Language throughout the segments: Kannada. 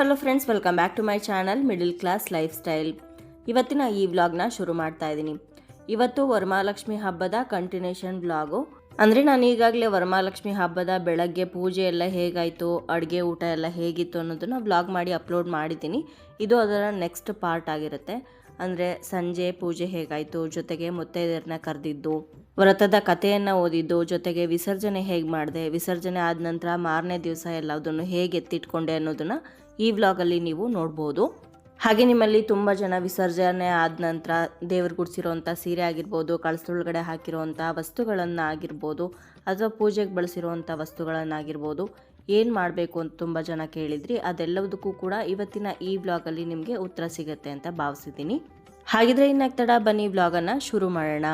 Hello friends welcome back to my channel middle class lifestyle ಇವತ್ತಿನ ಈ ವ್ಲಾಗ್ನ ಶುರು ಮಾಡ್ತಾ ಇದ್ದೀನಿ ಇವತ್ತು ವರಮಹಾಲಕ್ಷ್ಮಿ ಹಬ್ಬದ ಕಂಟಿನ್ಯೂಷನ್ ವ್ಲಾಗು ಅಂದರೆ ನಾನು ಈಗಾಗಲೇ ವರಮಹಾಲಕ್ಷ್ಮಿ ಹಬ್ಬದ ಬೆಳಗ್ಗೆ ಪೂಜೆ ಎಲ್ಲ ಹೇಗಾಯಿತು, ಅಡುಗೆ ಊಟ ಎಲ್ಲ ಹೇಗಿತ್ತು ಅನ್ನೋದನ್ನು ವ್ಲಾಗ್ ಮಾಡಿ ಅಪ್ಲೋಡ್ ಮಾಡಿದ್ದೀನಿ. ಇದು ಅದರ ನೆಕ್ಸ್ಟ್ ಪಾರ್ಟ್ ಆಗಿರುತ್ತೆ. ಅಂದರೆ ಸಂಜೆ ಪೂಜೆ ಹೇಗಾಯಿತು, ಜೊತೆಗೆ ಮುತ್ತೈದೆಯರನ್ನ ಕರೆದಿದ್ದು, ವ್ರತದ ಕಥೆಯನ್ನು ಓದಿದ್ದು, ಜೊತೆಗೆ ವಿಸರ್ಜನೆ ಹೇಗೆ ಮಾಡಿದೆ, ವಿಸರ್ಜನೆ ಆದ ನಂತರ ಮಾರನೇ ದಿವಸ ಎಲ್ಲದನ್ನು ಹೇಗೆ ಎತ್ತಿಟ್ಕೊಂಡೆ ಅನ್ನೋದನ್ನು ಈ ವ್ಲಾಗಲ್ಲಿ ನೀವು ನೋಡ್ಬೋದು. ಹಾಗೆ ನಿಮ್ಮಲ್ಲಿ ತುಂಬ ಜನ ವಿಸರ್ಜನೆ ಆದ ನಂತರ ದೇವ್ರ ಗುಡಿಸಿರೋಂಥ ಸೀರೆ ಆಗಿರ್ಬೋದು ಕಳಸದೊಳಗಡೆ ಹಾಕಿರೋವಂಥ ವಸ್ತುಗಳನ್ನು ಆಗಿರ್ಬೋದು ಅಥವಾ ಪೂಜೆಗೆ ಬಳಸಿರೋವಂಥ ವಸ್ತುಗಳನ್ನಾಗಿರ್ಬೋದು, ಏನು ಮಾಡಬೇಕು ಅಂತ ತುಂಬ ಜನ ಕೇಳಿದ್ರಿ. ಅದೆಲ್ಲದಕ್ಕೂ ಕೂಡ ಇವತ್ತಿನ ಈ ವ್ಲಾಗಲ್ಲಿ ನಿಮಗೆ ಉತ್ತರ ಸಿಗುತ್ತೆ ಅಂತ ಭಾವಿಸಿದ್ದೀನಿ. ಹಾಗಿದ್ರೆ ತಡ ಬನ್ನಿ ವ್ಲಾಗನ್ನು ಶುರು ಮಾಡೋಣ.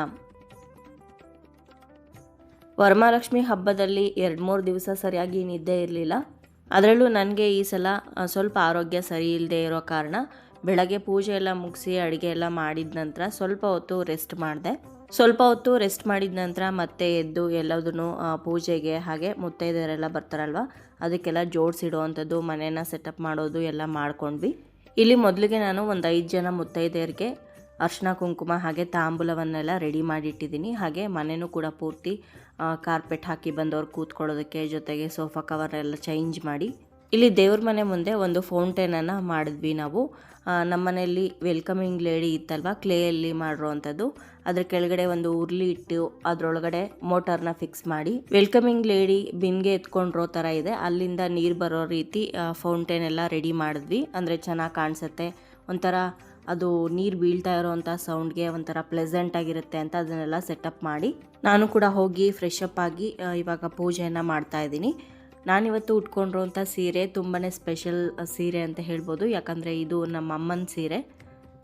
ವರಮಹಾಲಕ್ಷ್ಮಿ ಹಬ್ಬದಲ್ಲಿ ಎರಡು ಮೂರು ದಿವಸ ಸರಿಯಾಗಿ ನಿದ್ದೆ ಇರಲಿಲ್ಲ. ಅದರಲ್ಲೂ ನನಗೆ ಈ ಸಲ ಸ್ವಲ್ಪ ಆರೋಗ್ಯ ಸರಿ ಇಲ್ಲದೆ ಇರೋ ಕಾರಣ ಬೆಳಗ್ಗೆ ಪೂಜೆ ಎಲ್ಲ ಮುಗಿಸಿ ಅಡುಗೆ ಎಲ್ಲ ಮಾಡಿದ ನಂತರ ಸ್ವಲ್ಪ ಹೊತ್ತು ರೆಸ್ಟ್ ಮಾಡಿದೆ. ಸ್ವಲ್ಪ ಹೊತ್ತು ರೆಸ್ಟ್ ಮಾಡಿದ ನಂತರ ಮತ್ತೆ ಎದ್ದು ಎಲ್ಲದನ್ನು ಪೂಜೆಗೆ ಹಾಗೆ ಮುತ್ತೈದೆಯರೆಲ್ಲ ಬರ್ತಾರಲ್ವ, ಅದಕ್ಕೆಲ್ಲ ಜೋಡಿಸಿಡುವಂಥದ್ದು ಮನೇನ ಸೆಟಪ್ ಮಾಡೋದು ಎಲ್ಲ ಮಾಡ್ಕೊಂಡ್ವಿ. ಇಲ್ಲಿ ಮೊದಲಿಗೆ ನಾನು ಒಂದು ಐದು ಜನ ಮುತ್ತೈದೆಯರಿಗೆ ಅರ್ಶಿನ, ಕುಂಕುಮ ಹಾಗೆ ತಾಂಬೂಲವನ್ನೆಲ್ಲ ರೆಡಿ ಮಾಡಿಟ್ಟಿದ್ದೀನಿ. ಹಾಗೆ ಮನೆಯೂ ಕೂಡ ಪೂರ್ತಿ ಕಾರ್ಪೆಟ್ ಹಾಕಿ ಬಂದವ್ರು ಕೂತ್ಕೊಳ್ಳೋದಕ್ಕೆ ಜೊತೆಗೆ ಸೋಫಾ ಕವರ್ ಎಲ್ಲ ಚೇಂಜ್ ಮಾಡಿ. ಇಲ್ಲಿ ದೇವ್ರ ಮನೆ ಮುಂದೆ ಒಂದು ಫೌಂಟೇನನ್ನು ಮಾಡಿದ್ವಿ ನಾವು. ನಮ್ಮ ಮನೆಯಲ್ಲಿ ವೆಲ್ಕಮಿಂಗ್ ಲೇಡಿ ಇತ್ತಲ್ವ, ಕ್ಲೇಯಲ್ಲಿ ಮಾಡಿರೋವಂಥದ್ದು. ಅದ್ರ ಕೆಳಗಡೆ ಒಂದು ಉರ್ಲಿ ಇಟ್ಟು ಅದರೊಳಗಡೆ ಮೋಟಾರ್ನ ಫಿಕ್ಸ್ ಮಾಡಿ. ವೆಲ್ಕಮಿಂಗ್ ಲೇಡಿ ಬಿನ್ಗೆ ಎತ್ಕೊಂಡಿರೋ ಥರ ಇದೆ. ಅಲ್ಲಿಂದ ನೀರು ಬರೋ ರೀತಿ ಫೌಂಟೇನ್ ಎಲ್ಲ ರೆಡಿ ಮಾಡಿದ್ವಿ. ಅಂದರೆ ಚೆನ್ನಾಗಿ ಕಾಣಿಸುತ್ತೆ. ಒಂಥರ ಅದು ನೀರು ಬೀಳ್ತಾ ಇರೋವಂಥ ಸೌಂಡ್ಗೆ ಒಂಥರ ಪ್ಲೆಸೆಂಟ್ ಆಗಿರುತ್ತೆ ಅಂತ ಅದನ್ನೆಲ್ಲ ಸೆಟಪ್ ಮಾಡಿ ನಾನು ಕೂಡ ಹೋಗಿ ಫ್ರೆಶ್ ಅಪ್ ಆಗಿ ಇವಾಗ ಪೂಜೆಯನ್ನು ಮಾಡ್ತಾ ಇದ್ದೀನಿ. ನಾನಿವತ್ತು ಉಟ್ಕೊಂಡಿರೋಂಥ ಸೀರೆ ತುಂಬಾ ಸ್ಪೆಷಲ್ ಸೀರೆ ಅಂತ ಹೇಳ್ಬೋದು. ಯಾಕಂದರೆ ಇದು ನಮ್ಮ ಅಮ್ಮನ ಸೀರೆ.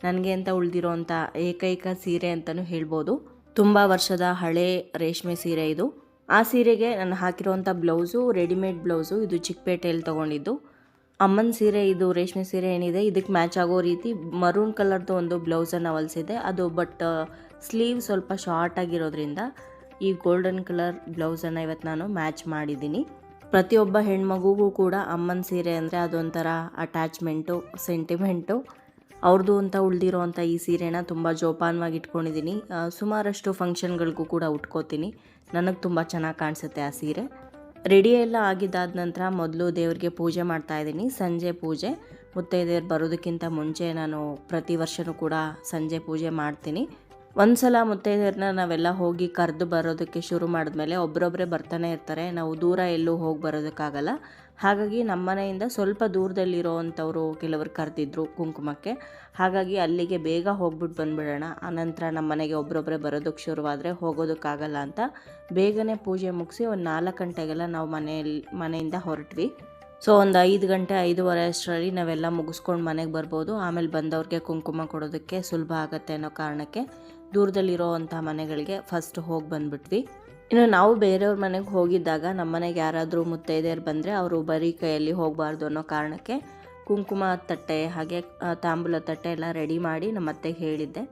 ನನಗೆ ಅಂತ ಉಳಿದಿರೋಂಥ ಏಕೈಕ ಸೀರೆ ಅಂತಲೂ ಹೇಳ್ಬೋದು. ತುಂಬ ವರ್ಷದ ಹಳೆ ರೇಷ್ಮೆ ಸೀರೆ ಇದು. ಆ ಸೀರೆಗೆ ನಾನು ಹಾಕಿರೋವಂಥ ಬ್ಲೌಸು ರೆಡಿಮೇಡ್ ಬ್ಲೌಸು ಇದು ಚಿಕ್ಕಪೇಟೆಯಲ್ಲಿ ತೊಗೊಂಡಿದ್ದು. ಅಮ್ಮನ ಸೀರೆ ಇದು ರೇಷ್ಮೆ ಸೀರೆ ಏನಿದೆ, ಇದಕ್ಕೆ ಮ್ಯಾಚ್ ಆಗೋ ರೀತಿ ಮರೂನ್ ಕಲರ್ದು ಒಂದು ಬ್ಲೌಸನ್ನು ಹೊಲಿಸಿದೆ. ಅದು ಬಟ್ ಸ್ಲೀವ್ ಸ್ವಲ್ಪ ಶಾರ್ಟ್ ಆಗಿರೋದ್ರಿಂದ ಈ ಗೋಲ್ಡನ್ ಕಲರ್ ಬ್ಲೌಸನ್ನು ಇವತ್ತು ನಾನು ಮ್ಯಾಚ್ ಮಾಡಿದ್ದೀನಿ. ಪ್ರತಿಯೊಬ್ಬ ಹೆಣ್ಮಗುಗೂ ಕೂಡ ಅಮ್ಮನ ಸೀರೆ ಅಂದರೆ ಅದೊಂಥರ ಅಟ್ಯಾಚ್ಮೆಂಟು ಸೆಂಟಿಮೆಂಟು ಅವ್ರದ್ದು ಅಂತ ಉಳಿದಿರೋವಂಥ ಈ ಸೀರೆನ ತುಂಬ ಜೋಪಾನವಾಗಿ ಇಟ್ಕೊಂಡಿದ್ದೀನಿ. ಸುಮಾರಷ್ಟು ಫಂಕ್ಷನ್ಗಳಿಗೂ ಕೂಡ ಉಟ್ಕೋತೀನಿ. ನನಗೆ ತುಂಬ ಚೆನ್ನಾಗಿ ಕಾಣಿಸುತ್ತೆ ಆ ಸೀರೆ. ರೆಡಿ ಎಲ್ಲ ಆಗಿದ್ದಾದ ನಂತರ ಮೊದಲು ದೇವರಿಗೆ ಪೂಜೆ ಮಾಡ್ತಾ ಇದ್ದೀನಿ. ಸಂಜೆ ಪೂಜೆ. ಮುತ್ತೈದೆಯರು ಬರೋದಕ್ಕಿಂತ ಮುಂಚೆ ನಾನು ಪ್ರತಿ ವರ್ಷವೂ ಕೂಡ ಸಂಜೆ ಪೂಜೆ ಮಾಡ್ತೀನಿ. ಒಂದು ಸಲ ಮುತ್ತೈದೆಯರನ್ನ ನಾವೆಲ್ಲ ಹೋಗಿ ಕರೆದು ಬರೋದಕ್ಕೆ ಶುರು ಮಾಡಿದ್ಮೇಲೆ ಒಬ್ಬರೊಬ್ಬರೇ ಬರ್ತಾನೆ ಇರ್ತಾರೆ. ನಾವು ದೂರ ಎಲ್ಲೂ ಹೋಗಿ ಬರೋದಕ್ಕಾಗಲ್ಲ. ಹಾಗಾಗಿ ನಮ್ಮ ಮನೆಯಿಂದ ಸ್ವಲ್ಪ ದೂರದಲ್ಲಿರೋವಂಥವ್ರು ಕೆಲವರು ಕರೆದಿದ್ರು ಕುಂಕುಮಕ್ಕೆ. ಹಾಗಾಗಿ ಅಲ್ಲಿಗೆ ಬೇಗ ಹೋಗ್ಬಿಟ್ಟು ಬಂದ್ಬಿಡೋಣ. ಆನಂತರ ನಮ್ಮ ಮನೆಗೆ ಒಬ್ಬರೊಬ್ಬರೇ ಬರೋದಕ್ಕೆ ಶುರುವಾದರೆ ಹೋಗೋದಕ್ಕಾಗಲ್ಲ ಅಂತ ಬೇಗನೆ ಪೂಜೆ ಮುಗಿಸಿ ಒಂದು ನಾಲ್ಕು ಗಂಟೆಗೆಲ್ಲ ನಾವು ಮನೆಯಲ್ಲಿ ಮನೆಯಿಂದ ಹೊರಟ್ವಿ. ಸೊ, ಒಂದು ಐದು ಗಂಟೆ, ಐದುವರೆ ಅಷ್ಟರಲ್ಲಿ ನಾವೆಲ್ಲ ಮುಗಿಸ್ಕೊಂಡು ಮನೆಗೆ ಬರ್ಬೋದು. ಆಮೇಲೆ ಬಂದವ್ರಿಗೆ ಕುಂಕುಮ ಕೊಡೋದಕ್ಕೆ ಸುಲಭ ಆಗುತ್ತೆ ಅನ್ನೋ ಕಾರಣಕ್ಕೆ ದೂರದಲ್ಲಿರೋ ಅಂಥ ಮನೆಗಳಿಗೆ ಫಸ್ಟ್ ಹೋಗಿ ಬಂದ್ಬಿಟ್ವಿ. ಇನ್ನು ನಾವು ಬೇರೆಯವ್ರ ಮನೆಗೆ ಹೋಗಿದ್ದಾಗ ನಮ್ಮ ಮನೆಗೆ ಯಾರಾದರೂ ಮುತ್ತೈದೆಯರು ಬಂದರೆ ಅವರು ಬರೀ ಕೈಯಲ್ಲಿ ಹೋಗಬಾರ್ದು ಅನ್ನೋ ಕಾರಣಕ್ಕೆ ಕುಂಕುಮ ತಟ್ಟೆ ಹಾಗೆ ತಾಂಬೂಲ ತಟ್ಟೆ ಎಲ್ಲ ರೆಡಿ ಮಾಡಿ ನಮ್ಮ ಅತ್ತೆಗೆ ಹೇಳಿದ್ದೆ.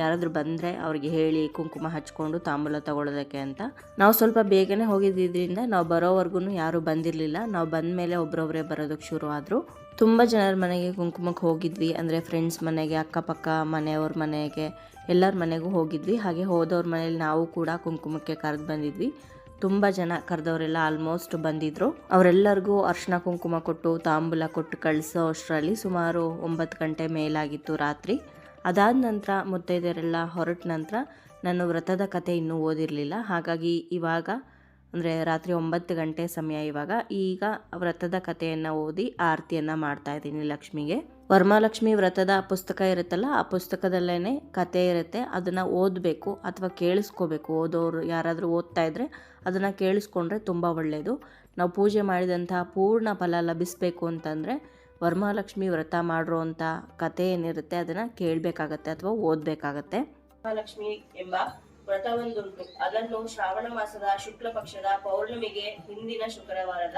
ಯಾರಾದರೂ ಬಂದರೆ ಅವ್ರಿಗೆ ಹೇಳಿ ಕುಂಕುಮ ಹಚ್ಕೊಂಡು ತಾಂಬೂಲ ತಗೊಳ್ಳೋದಕ್ಕೆ ಅಂತ. ನಾವು ಸ್ವಲ್ಪ ಬೇಗನೆ ಹೋಗಿದ್ದಿದ್ದರಿಂದ ನಾವು ಬರೋವರೆಗೂ ಯಾರೂ ಬಂದಿರಲಿಲ್ಲ. ನಾವು ಬಂದ ಮೇಲೆ ಒಬ್ಬರೊಬ್ಬರೇ ಬರೋದಕ್ಕೆ ಶುರು ಆದರು. ತುಂಬ ಜನರ ಮನೆಗೆ ಕುಂಕುಮಕ್ಕೆ ಹೋಗಿದ್ವಿ. ಅಂದರೆ ಫ್ರೆಂಡ್ಸ್ ಮನೆಗೆ, ಅಕ್ಕಪಕ್ಕ ಮನೆಯವ್ರ ಮನೆಗೆ ಎಲ್ಲರ ಮನೆಗೂ ಹೋಗಿದ್ವಿ. ಹಾಗೆ ಹೋದವ್ರ ಮನೇಲಿ ನಾವು ಕೂಡ ಕುಂಕುಮಕ್ಕೆ ಕರೆದು ಬಂದಿದ್ವಿ. ತುಂಬ ಜನ ಕರೆದವರೆಲ್ಲ ಆಲ್ಮೋಸ್ಟ್ ಬಂದಿದ್ರು. ಅವರೆಲ್ಲರಿಗೂ ಅರ್ಶಿನ ಕುಂಕುಮ ಕೊಟ್ಟು, ತಾಂಬೂಲ ಕೊಟ್ಟು ಕಳಿಸೋ ಅಷ್ಟರಲ್ಲಿ ಸುಮಾರು ಒಂಬತ್ತು ಗಂಟೆ ಮೇಲಾಗಿತ್ತು ರಾತ್ರಿ. ಅದಾದ ನಂತರ ಮುತ್ತೈದೆಯರೆಲ್ಲ ಹೊರಟ ನಂತರ, ನಾನು ವ್ರತದ ಕತೆ ಇನ್ನೂ ಓದಿರಲಿಲ್ಲ. ಹಾಗಾಗಿ ಇವಾಗ ಅಂದರೆ ರಾತ್ರಿ ಒಂಬತ್ತು ಗಂಟೆ ಸಮಯ ಇವಾಗ. ಈಗ ವ್ರತದ ಕಥೆಯನ್ನು ಓದಿ ಆರತಿಯನ್ನು ಮಾಡ್ತಾ ಇದ್ದೀನಿ ಲಕ್ಷ್ಮಿಗೆ. ವರ್ಮಾಲಕ್ಷ್ಮಿ ವ್ರತದ ಪುಸ್ತಕ ಇರುತ್ತಲ್ಲ, ಆ ಪುಸ್ತಕದಲ್ಲೇ ಕತೆ ಇರುತ್ತೆ. ಅದನ್ನು ಓದಬೇಕು ಅಥವಾ ಕೇಳಿಸ್ಕೋಬೇಕು. ಓದೋರು ಯಾರಾದರೂ ಓದ್ತಾ ಇದ್ದರೆ ಅದನ್ನು ಕೇಳಿಸ್ಕೊಂಡ್ರೆ ತುಂಬ ಒಳ್ಳೆಯದು ನಾವು ಪೂಜೆ ಮಾಡಿದಂತಹ ಪೂರ್ಣ ಫಲ ಲಭಿಸಬೇಕು ಅಂತಂದರೆ ವರ್ಮಾಲಕ್ಷ್ಮಿ ವ್ರತ ಮಾಡಿರೋಂಥ ಕತೆ ಏನಿರುತ್ತೆ ಅದನ್ನು ಕೇಳಬೇಕಾಗತ್ತೆ ಅಥವಾ ಓದಬೇಕಾಗತ್ತೆ. ಮಹಾಲಕ್ಷ್ಮಿ ಎಂಬ ವ್ರತವೊಂದುಂಟು. ಅದನ್ನು ಶ್ರಾವಣ ಮಾಸದ ಶುಕ್ಲ ಪಕ್ಷದ ಪೌರ್ಣಮಿಗೆ ಹಿಂದಿನ ಶುಕ್ರವಾರದ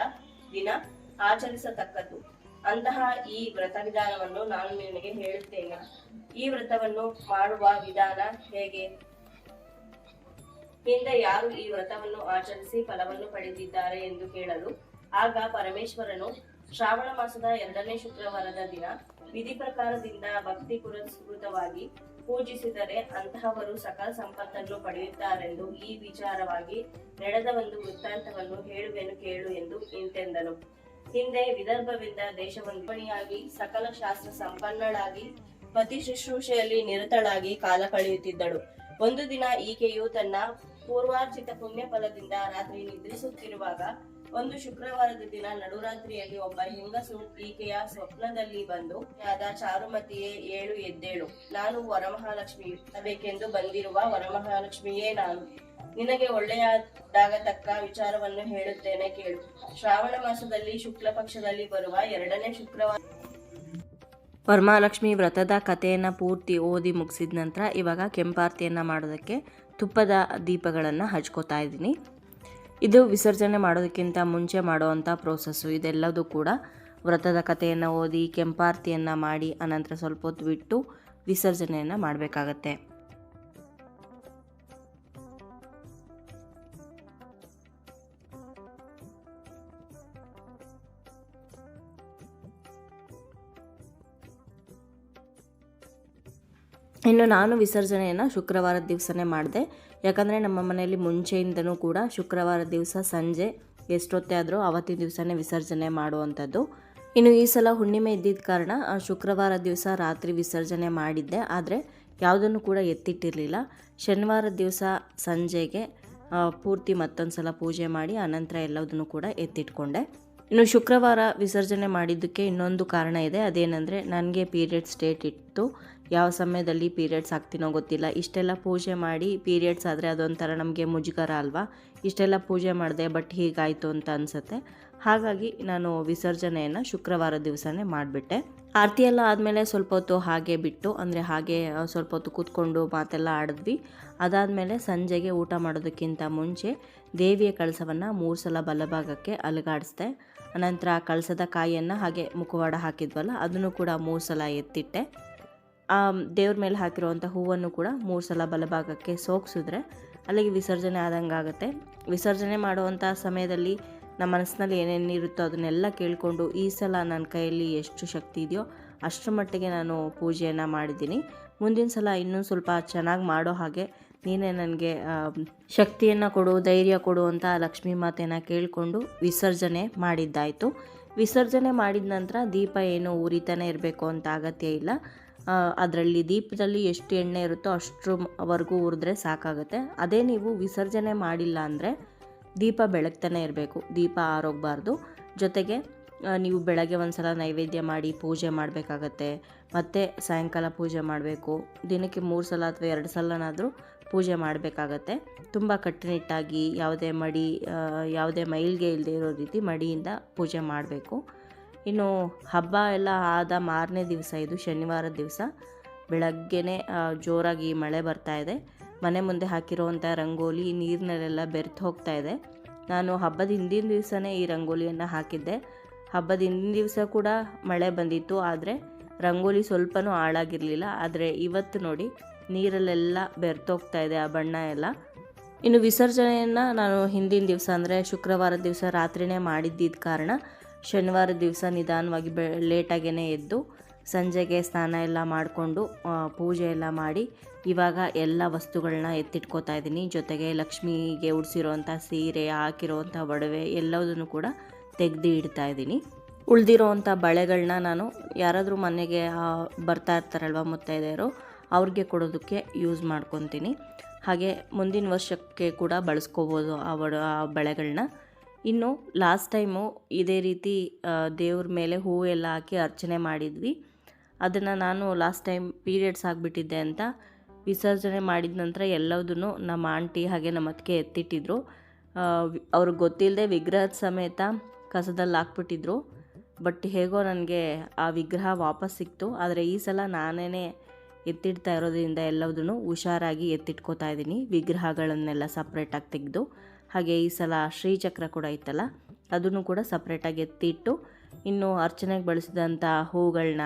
ದಿನ ಆಚರಿಸತಕ್ಕದ್ದು. ಅಂತಹ ಈ ವ್ರತ ವಿಧಾನವನ್ನು ನಾನು ನಿಮಗೆ ಹೇಳುತ್ತೇನೆ. ಈ ವ್ರತವನ್ನು ಮಾಡುವ ವಿಧಾನ ಹೇಗೆ? ಹಿಂದೆ ಯಾರು ಈ ವ್ರತವನ್ನು ಆಚರಿಸಿ ಫಲವನ್ನು ಪಡೆದಿದ್ದಾರೆ ಎಂದು ಕೇಳಲು, ಆಗ ಪರಮೇಶ್ವರನು ಶ್ರಾವಣ ಮಾಸದ ಎರಡನೇ ಶುಕ್ರವಾರದ ದಿನ ವಿಧಿ ಪ್ರಕಾರದಿಂದ ಭಕ್ತಿ ಪುರಸ್ಕೃತವಾಗಿ ಪೂಜಿಸಿದರೆ ಅಂತಹವರು ಸಕಲ ಸಂಪತ್ತನ್ನು ಪಡೆಯುತ್ತಾರೆಂದು ಈ ವಿಚಾರವಾಗಿ ನಡೆದ ಒಂದು ವೃತ್ತಾಂತವನ್ನು ಹೇಳುವೆನು ಕೇಳು ಎಂದು ಇಂತೆಂದನು. ಹಿಂದೆ ವಿದರ್ಭವಿದ್ದ ದೇಶವಂತಣಿಯಾಗಿ ಸಕಲ ಶಾಸ್ತ್ರ ಸಂಪನ್ನಳಾಗಿ ಪತಿ ಶುಶ್ರೂಷೆಯಲ್ಲಿ ನಿರತಳಾಗಿ ಕಾಲ ಕಳೆಯುತ್ತಿದ್ದಳು. ಒಂದು ದಿನ ಈಕೆಯು ತನ್ನ ಪೂರ್ವಾರ್ಜಿತ ಪುಣ್ಯ ಫಲದಿಂದ ರಾತ್ರಿ ನಿದ್ರಿಸುತ್ತಿರುವಾಗ ಒಂದು ಶುಕ್ರವಾರದ ದಿನ ನಡುರಾತ್ರಿಯಲ್ಲಿ ಒಬ್ಬ ಹೆಂಗಸು ಈಕೆಯ ಸ್ವಪ್ನದಲ್ಲಿ ಬಂದು, ಆದ ಚಾರುಮತಿಯೇ ಏಳು ಎದ್ದೇಳು. ನಾನು ವರಮಹಾಲಕ್ಷ್ಮಿ ಬೇಕೆಂದು ಬಂದಿರುವ ವರಮಹಾಲಕ್ಷ್ಮಿಯೇ ನಾನು. ನಿನಗೆ ಒಳ್ಳೆಯದಾಗತಕ್ಕ ವಿಚಾರವನ್ನು ಹೇಳುತ್ತೇನೆ ಕೇಳು. ಶ್ರಾವಣ ಮಾಸದಲ್ಲಿ ಶುಕ್ಲ ಪಕ್ಷದಲ್ಲಿ ಬರುವ ಎರಡನೇ ಶುಕ್ರವಾರ ವರಮಹಾಲಕ್ಷ್ಮಿ ವ್ರತದ ಕಥೆಯನ್ನು ಪೂರ್ತಿ ಓದಿ ಮುಗಿಸಿದ ನಂತರ ಇವಾಗ ಕೆಂಪಾರತಿಯನ್ನು ಮಾಡೋದಕ್ಕೆ ತುಪ್ಪದ ದೀಪಗಳನ್ನು ಹಚ್ಕೋತಾ ಇದ್ದೀನಿ. ಇದು ವಿಸರ್ಜನೆ ಮಾಡೋದಕ್ಕಿಂತ ಮುಂಚೆ ಮಾಡುವಂಥ ಪ್ರೋಸೆಸ್ಸು ಇದೆಲ್ಲದೂ ಕೂಡ ವ್ರತದ ಕಥೆಯನ್ನು ಓದಿ ಕೆಂಪಾರತಿಯನ್ನು ಮಾಡಿ ಅನಂತರ ಸ್ವಲ್ಪ ಹೊತ್ತು ಬಿಟ್ಟು ವಿಸರ್ಜನೆಯನ್ನು ಮಾಡಬೇಕಾಗತ್ತೆ. ಇನ್ನು ನಾನು ವಿಸರ್ಜನೆಯನ್ನು ಶುಕ್ರವಾರದ ದಿವಸನೇ ಮಾಡಿದೆ. ಯಾಕಂದರೆ ನಮ್ಮ ಮನೆಯಲ್ಲಿ ಮುಂಚೆಯಿಂದನೂ ಕೂಡ ಶುಕ್ರವಾರ ದಿವಸ ಸಂಜೆ ಎಷ್ಟೊತ್ತೇ ಆದರೂ ಅವತ್ತಿನ ದಿವಸನೇ ವಿಸರ್ಜನೆ ಮಾಡುವಂಥದ್ದು. ಇನ್ನು ಈ ಸಲ ಹುಣ್ಣಿಮೆ ಇದ್ದಿದ್ದ ಕಾರಣ ಶುಕ್ರವಾರ ದಿವಸ ರಾತ್ರಿ ವಿಸರ್ಜನೆ ಮಾಡಿದ್ದೆ. ಆದರೆ ಯಾವುದನ್ನು ಕೂಡ ಎತ್ತಿಟ್ಟಿರಲಿಲ್ಲ. ಶನಿವಾರ ದಿವಸ ಸಂಜೆಗೆ ಪೂರ್ತಿ ಮತ್ತೊಂದು ಸಲ ಪೂಜೆ ಮಾಡಿ ಆನಂತರ ಎಲ್ಲದನ್ನು ಕೂಡ ಎತ್ತಿಟ್ಕೊಂಡೆ. ಇನ್ನು ಶುಕ್ರವಾರ ವಿಸರ್ಜನೆ ಮಾಡಿದ್ದಕ್ಕೆ ಇನ್ನೊಂದು ಕಾರಣ ಇದೆ. ಅದೇನೆಂದರೆ, ನನಗೆ ಪೀರಿಯಡ್ಸ್ ಡೇಟ್ ಇತ್ತು. ಯಾವ ಸಮಯದಲ್ಲಿ ಪೀರಿಯಡ್ಸ್ ಆಗ್ತೀನೋ ಗೊತ್ತಿಲ್ಲ. ಇಷ್ಟೆಲ್ಲ ಪೂಜೆ ಮಾಡಿ ಪೀರಿಯಡ್ಸ್ ಆದರೆ ಅದೊಂಥರ ನಮಗೆ ಮುಜುಗರ ಅಲ್ವಾ? ಇಷ್ಟೆಲ್ಲ ಪೂಜೆ ಮಾಡಿದೆ ಬಟ್ ಹೀಗಾಯಿತು ಅಂತ ಅನಿಸುತ್ತೆ. ಹಾಗಾಗಿ ನಾನು ವಿಸರ್ಜನೆಯನ್ನು ಶುಕ್ರವಾರ ದಿವಸನೇ ಮಾಡಿಬಿಟ್ಟೆ. ಆರತಿ ಎಲ್ಲ ಆದಮೇಲೆ ಸ್ವಲ್ಪ ಹೊತ್ತು ಹಾಗೆ ಬಿಟ್ಟು, ಅಂದರೆ ಹಾಗೆ ಸ್ವಲ್ಪ ಹೊತ್ತು ಕೂತ್ಕೊಂಡು ಮಾತೆಲ್ಲ ಆಡಿದ್ವಿ. ಅದಾದಮೇಲೆ ಸಂಜೆಗೆ ಊಟ ಮಾಡೋದಕ್ಕಿಂತ ಮುಂಚೆ ದೇವಿಯ ಕಳಸವನ್ನು ಮೂರು ಸಲ ಬಲಭಾಗಕ್ಕೆ ಅಲುಗಾಡಿಸ್ದೆ. ಅನಂತರ ಕಳಸದ ಕಾಯಿಯನ್ನು ಹಾಗೆ ಮುಖವಾಡ ಹಾಕಿದ್ವಲ್ಲ, ಅದನ್ನು ಕೂಡ ಮೂರು ಸಲ ಎತ್ತಿಟ್ಟೆ. ದೇವ್ರ ಮೇಲೆ ಹಾಕಿರುವಂಥ ಹೂವನ್ನು ಕೂಡ ಮೂರು ಸಲ ಬಲಭಾಗಕ್ಕೆ ಸೋಕ್ಸಿದ್ರೆ ಅಲ್ಲಿಗೆ ವಿಸರ್ಜನೆ ಆದಂಗೆ ಆಗುತ್ತೆ. ವಿಸರ್ಜನೆ ಮಾಡುವಂಥ ಸಮಯದಲ್ಲಿ ನಮ್ಮ ಮನಸ್ಸಿನಲ್ಲಿ ಏನೇನಿರುತ್ತೋ ಅದನ್ನೆಲ್ಲ ಕೇಳಿಕೊಂಡು ಈ ಸಲ ನನ್ನ ಕೈಯಲ್ಲಿ ಎಷ್ಟು ಶಕ್ತಿ ಇದೆಯೋ ಅಷ್ಟರ ಮಟ್ಟಿಗೆ ನಾನು ಪೂಜೆಯನ್ನು ಮಾಡಿದ್ದೀನಿ. ಮುಂದಿನ ಸಲ ಇನ್ನೂ ಸ್ವಲ್ಪ ಚೆನ್ನಾಗಿ ಮಾಡೋ ಹಾಗೆ ನೀನೇ ನನಗೆ ಶಕ್ತಿಯನ್ನು ಕೊಡು, ಧೈರ್ಯ ಕೊಡು ಅಂತ ಲಕ್ಷ್ಮೀ ಮಾತೆನ ಕೇಳಿಕೊಂಡು ವಿಸರ್ಜನೆ ಮಾಡಿದ್ದಾಯಿತು. ವಿಸರ್ಜನೆ ಮಾಡಿದ ನಂತರ ದೀಪ ಏನು ಉರಿತಾನೆ ಇರಬೇಕು ಅಂತ ಅಗತ್ಯ ಇಲ್ಲ. ಅದರಲ್ಲಿ ದೀಪದಲ್ಲಿ ಎಷ್ಟು ಎಣ್ಣೆ ಇರುತ್ತೋ ಅಷ್ಟರವರೆಗೂ ಉರಿದ್ರೆ ಸಾಕಾಗುತ್ತೆ. ಅದೇ ನೀವು ವಿಸರ್ಜನೆ ಮಾಡಿಲ್ಲ ಅಂದರೆ ದೀಪ ಬೆಳಗ್ತಾನೆ ಇರಬೇಕು. ದೀಪ ಆರೋಗಬಾರ್ದು. ಜೊತೆಗೆ ನೀವು ಬೆಳಗ್ಗೆ ಒಂದು ಸಲ ನೈವೇದ್ಯ ಮಾಡಿ ಪೂಜೆ ಮಾಡಬೇಕಾಗತ್ತೆ. ಮತ್ತು ಸಾಯಂಕಾಲ ಪೂಜೆ ಮಾಡಬೇಕು. ದಿನಕ್ಕೆ ಮೂರು ಸಲ ಅಥವಾ ಎರಡು ಸಲನಾದರೂ ಪೂಜೆ ಮಾಡಬೇಕಾಗತ್ತೆ. ತುಂಬ ಕಟ್ಟುನಿಟ್ಟಾಗಿ ಯಾವುದೇ ಮಡಿ ಯಾವುದೇ ಮೈಲ್ಗೆ ಇಲ್ಲದೆ ಇರೋ ರೀತಿ ಮಡಿಯಿಂದ ಪೂಜೆ ಮಾಡಬೇಕು. ಇನ್ನು ಹಬ್ಬ ಎಲ್ಲ ಆದ ಮಾರನೇ ದಿವಸ, ಇದು ಶನಿವಾರ ದಿವಸ, ಬೆಳಗ್ಗೆನೇ ಜೋರಾಗಿ ಮಳೆ ಬರ್ತಾ ಇದೆ. ಮನೆ ಮುಂದೆ ಹಾಕಿರುವಂಥ ರಂಗೋಲಿ ನೀರಿನಲ್ಲೆಲ್ಲ ಬೆರೆತು ಹೋಗ್ತಾ ಇದೆ. ನಾನು ಹಬ್ಬದ ಹಿಂದಿನ ದಿವಸನೇ ಈ ರಂಗೋಲಿಯನ್ನು ಹಾಕಿದ್ದೆ. ಹಬ್ಬದ ಹಿಂದಿನ ದಿವಸ ಕೂಡ ಮಳೆ ಬಂದಿತ್ತು, ಆದರೆ ರಂಗೋಲಿ ಸ್ವಲ್ಪನೂ ಹಾಳಾಗಿರಲಿಲ್ಲ. ಆದರೆ ಇವತ್ತು ನೋಡಿ ನೀರಲ್ಲೆಲ್ಲ ಬೆರೆತೋಗ್ತಾ ಇದೆ ಆ ಬಣ್ಣ ಎಲ್ಲ. ಇನ್ನು ವಿಸರ್ಜನೆಯನ್ನು ನಾನು ಹಿಂದಿನ ದಿವಸ ಅಂದರೆ ಶುಕ್ರವಾರ ದಿವಸ ರಾತ್ರಿನೇ ಮಾಡಿದ್ದಿದ್ದ ಕಾರಣ ಶನಿವಾರ ದಿವಸ ನಿಧಾನವಾಗಿ ಬೆ ಲೇಟಾಗೇ ಎದ್ದು ಸಂಜೆಗೆ ಸ್ನಾನ ಎಲ್ಲ ಮಾಡಿಕೊಂಡು ಪೂಜೆ ಎಲ್ಲ ಮಾಡಿ ಇವಾಗ ಎಲ್ಲ ವಸ್ತುಗಳನ್ನ ಎತ್ತಿಟ್ಕೋತಾ ಇದ್ದೀನಿ. ಜೊತೆಗೆ ಲಕ್ಷ್ಮಿಗೆ ಉಡಿಸಿರೋವಂಥ ಸೀರೆ ಹಾಕಿರೋವಂಥ ಒಡವೆ ಎಲ್ಲದನ್ನು ಕೂಡ ತೆಗೆದು ಇಡ್ತಾ ಇದ್ದೀನಿ. ಉಳಿದಿರೋವಂಥ ಬಳೆಗಳನ್ನ ನಾನು ಯಾರಾದರೂ ಮನೆಗೆ ಬರ್ತಾ ಇರ್ತಾರಲ್ವ ಮುತ್ತೈದೆಯರು, ಅವ್ರಿಗೆ ಕೊಡೋದಕ್ಕೆ ಯೂಸ್ ಮಾಡ್ಕೊತೀನಿ. ಹಾಗೆ ಮುಂದಿನ ವರ್ಷಕ್ಕೆ ಕೂಡ ಬಳಸ್ಕೋಬೋದು ಆ ಒಡ, ಆ ಬಳೆಗಳನ್ನ ಇನ್ನು ಲಾಸ್ಟ್ ಟೈಮು ಇದೇ ರೀತಿ ದೇವ್ರ ಮೇಲೆ ಹೂವು ಎಲ್ಲ ಹಾಕಿ ಅರ್ಚನೆ ಮಾಡಿದ್ವಿ. ಅದನ್ನು ನಾನು ಲಾಸ್ಟ್ ಟೈಮ್ ಪೀರಿಯಡ್ಸ್ ಆಗಿಬಿಟ್ಟಿದ್ದೆ ಅಂತ ವಿಸರ್ಜನೆ ಮಾಡಿದ ನಂತರ ಎಲ್ಲದನ್ನು ನಮ್ಮ ಆಂಟಿ ಹಾಗೆ ನಮ್ಮ ಅತ್ತಿಗೆ ಎತ್ತಿಟ್ಟಿದ್ರು. ಅವ್ರಿಗೆ ಗೊತ್ತಿಲ್ಲದೆ ವಿಗ್ರಹದ ಸಮೇತ ಕಸದಲ್ಲಿ ಹಾಕ್ಬಿಟ್ಟಿದ್ರು. ಬಟ್ ಹೇಗೋ ನನಗೆ ಆ ವಿಗ್ರಹ ವಾಪಸ್ ಸಿಕ್ತು. ಆದರೆ ಈ ಸಲ ನಾನೇ ಎತ್ತಿಡ್ತಾ ಇರೋದ್ರಿಂದ ಎಲ್ಲದನ್ನು ಹುಷಾರಾಗಿ ಎತ್ತಿಟ್ಕೋತಾ ಇದ್ದೀನಿ. ವಿಗ್ರಹಗಳನ್ನೆಲ್ಲ ಸಪ್ರೇಟಾಗಿ ತೆಗೆದು. ಹಾಗೆ ಈ ಸಲ ಶ್ರೀಚಕ್ರ ಕೂಡ ಇತ್ತಲ್ಲ, ಅದನ್ನು ಕೂಡ ಸಪ್ರೇಟಾಗಿ ಎತ್ತಿಟ್ಟು ಇನ್ನು ಅರ್ಚನೆಗೆ ಬಳಸಿದಂಥ ಹೂಗಳನ್ನ,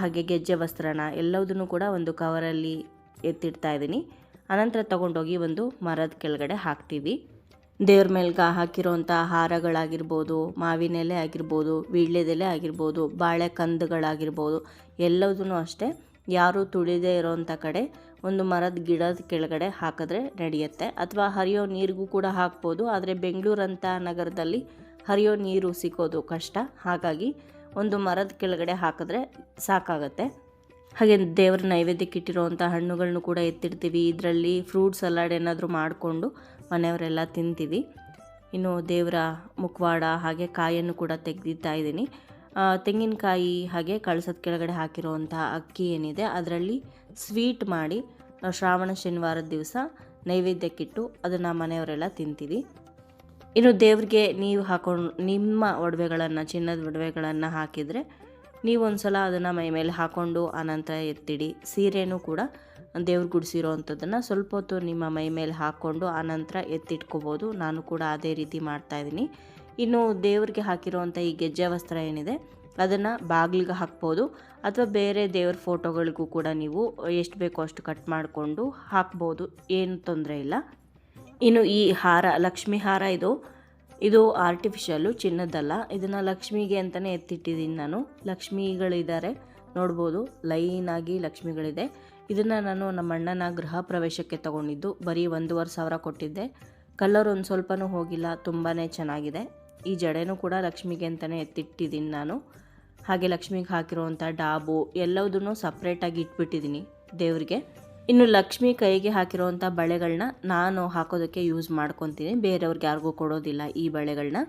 ಹಾಗೆ ಗೆಜ್ಜೆ ವಸ್ತ್ರನ ಎಲ್ಲದನ್ನು ಕೂಡ ಒಂದು ಕವರಲ್ಲಿ ಎತ್ತಿಡ್ತಾ ಇದ್ದೀನಿ. ಅನಂತರ ತಗೊಂಡೋಗಿ ಒಂದು ಮರದ ಕೆಳಗಡೆ ಹಾಕ್ತೀವಿ. ದೇವ್ರ ಮೇಲ್ಗ ಹಾಕಿರೋಂಥ ಹಾರಗಳಾಗಿರ್ಬೋದು ಮಾವಿನ ಎಲೆ ಆಗಿರ್ಬೋದು, ವೀಳ್ಯದೆಲೆ ಆಗಿರ್ಬೋದು, ಬಾಳೆ ಕಂದುಗಳಾಗಿರ್ಬೋದು ಎಲ್ಲದೂ ಅಷ್ಟೇ. ಯಾರೂ ತುಳಿದೇ ಇರೋವಂಥ ಕಡೆ ಒಂದು ಮರದ ಗಿಡದ ಕೆಳಗಡೆ ಹಾಕಿದ್ರೆ ನಡೆಯುತ್ತೆ ಅಥವಾ ಹರಿಯೋ ನೀರಿಗೂ ಕೂಡ ಹಾಕ್ಬೋದು. ಆದರೆ ಬೆಂಗಳೂರಂಥ ನಗರದಲ್ಲಿ ಹರಿಯೋ ನೀರು ಸಿಗೋದು ಕಷ್ಟ. ಹಾಗಾಗಿ ಒಂದು ಮರದ ಕೆಳಗಡೆ ಹಾಕಿದ್ರೆ ಸಾಕಾಗತ್ತೆ. ಹಾಗೆ ದೇವರ ನೈವೇದ್ಯಕ್ಕೆ ಇಟ್ಟಿರೋವಂಥ ಹಣ್ಣುಗಳನ್ನು ಕೂಡ ಎತ್ತಿಡ್ತೀವಿ ಇದರಲ್ಲಿ ಫ್ರೂಟ್ ಸಲಾಡ್ ಏನಾದರೂ ಮಾಡಿಕೊಂಡು ಮನೆಯವರೆಲ್ಲ ತಿಂತೀವಿ. ಇನ್ನು ದೇವರ ಮುಖವಾಡ ಹಾಗೆ ಕಾಯನ್ನು ಕೂಡ ತೆಗೆದಿತ್ತಾ ಇದ್ದೀನಿ. ತೆಂಗಿನಕಾಯಿ ಹಾಗೆ ಕಳಸದ ಕೆಳಗಡೆ ಹಾಕಿರೋವಂಥ ಅಕ್ಕಿ ಏನಿದೆ, ಅದರಲ್ಲಿ ಸ್ವೀಟ್ ಮಾಡಿ ಶ್ರಾವಣ ಶನಿವಾರದ ದಿವಸ ನೈವೇದ್ಯಕ್ಕಿಟ್ಟು ಅದನ್ನು ಮನೆಯವರೆಲ್ಲ ತಿಂತೀವಿ. ಇನ್ನು ದೇವ್ರಿಗೆ ನೀವು ಹಾಕೊಂಡು ನಿಮ್ಮ ಒಡವೆಗಳನ್ನು, ಚಿನ್ನದ ಒಡವೆಗಳನ್ನು ಹಾಕಿದರೆ ನೀವೊಂದು ಸಲ ಅದನ್ನು ಮೈ ಮೇಲೆ ಹಾಕ್ಕೊಂಡು ಆನಂತರ ಎತ್ತಿಡಿ. ಸೀರೆನೂ ಕೂಡ ದೇವ್ರು ಗುಡಿಸಿರೋ ಅಂಥದ್ದನ್ನು ಸ್ವಲ್ಪ ಹೊತ್ತು ನಿಮ್ಮ ಮೈ ಮೇಲೆ ಹಾಕ್ಕೊಂಡು ಆನಂತರ ಎತ್ತಿಟ್ಕೋಬೋದು. ನಾನು ಕೂಡ ಅದೇ ರೀತಿ ಮಾಡ್ತಾಯಿದ್ದೀನಿ ಇನ್ನು ದೇವರಿಗೆ ಹಾಕಿರುವಂಥ ಈ ಗೆಜ್ಜೆ ವಸ್ತ್ರ ಏನಿದೆ, ಅದನ್ನು ಬಾಗಿಲಿಗೆ ಹಾಕ್ಬೋದು. ಅಥವಾ ಬೇರೆ ದೇವ್ರ ಫೋಟೋಗಳಿಗೂ ಕೂಡ ನೀವು ಎಷ್ಟು ಬೇಕೋ ಅಷ್ಟು ಕಟ್ ಮಾಡಿಕೊಂಡು ಹಾಕ್ಬೋದು, ಏನು ತೊಂದರೆ ಇಲ್ಲ. ಇನ್ನು ಈ ಹಾರ, ಲಕ್ಷ್ಮಿ ಹಾರ ಇದು ಇದು ಆರ್ಟಿಫಿಷಿಯಲ್ಲು ಚಿನ್ನದಲ್ಲ. ಇದನ್ನು ಲಕ್ಷ್ಮಿಗೆ ಅಂತಲೇ ಎತ್ತಿಟ್ಟಿದ್ದೀನಿ ನಾನು. ಲಕ್ಷ್ಮಿಗಳಿದ್ದಾರೆ, ನೋಡ್ಬೋದು. ಲೈನಾಗಿ ಲಕ್ಷ್ಮಿಗಳಿದೆ. ಇದನ್ನು ನಾನು ನಮ್ಮ ಅಣ್ಣನ ಗೃಹ ಪ್ರವೇಶಕ್ಕೆ ತಗೊಂಡಿದ್ದು. ಬರೀ ಒಂದೂವರೆ ಸಾವಿರ ಕೊಟ್ಟಿದ್ದೆ. ಕಲರ್ ಒಂದು ಸ್ವಲ್ಪನೂ ಹೋಗಿಲ್ಲ ತುಂಬಾ ಚೆನ್ನಾಗಿದೆ. ಈ ಜಡೆನೂ ಕೂಡ ಲಕ್ಷ್ಮಿಗೆ ಅಂತಲೇ ಎತ್ತಿಟ್ಟಿದ್ದೀನಿ ನಾನು. ಹಾಗೆ ಲಕ್ಷ್ಮಿಗೆ ಹಾಕಿರೋವಂಥ ಡಾಬು ಎಲ್ಲದನ್ನು ಸಪ್ರೇಟಾಗಿ ಇಟ್ಬಿಟ್ಟಿದ್ದೀನಿ ದೇವರಿಗೆ. ಇನ್ನು ಲಕ್ಷ್ಮಿ ಕೈಗೆ ಹಾಕಿರುವಂಥ ಬಳೆಗಳನ್ನ ನಾನು ಹಾಕೋದಕ್ಕೆ ಯೂಸ್ ಮಾಡ್ಕೊತೀನಿ. ಬೇರೆಯವ್ರಿಗೆ ಯಾರಿಗೂ ಕೊಡೋದಿಲ್ಲ ಈ ಬಳೆಗಳನ್ನ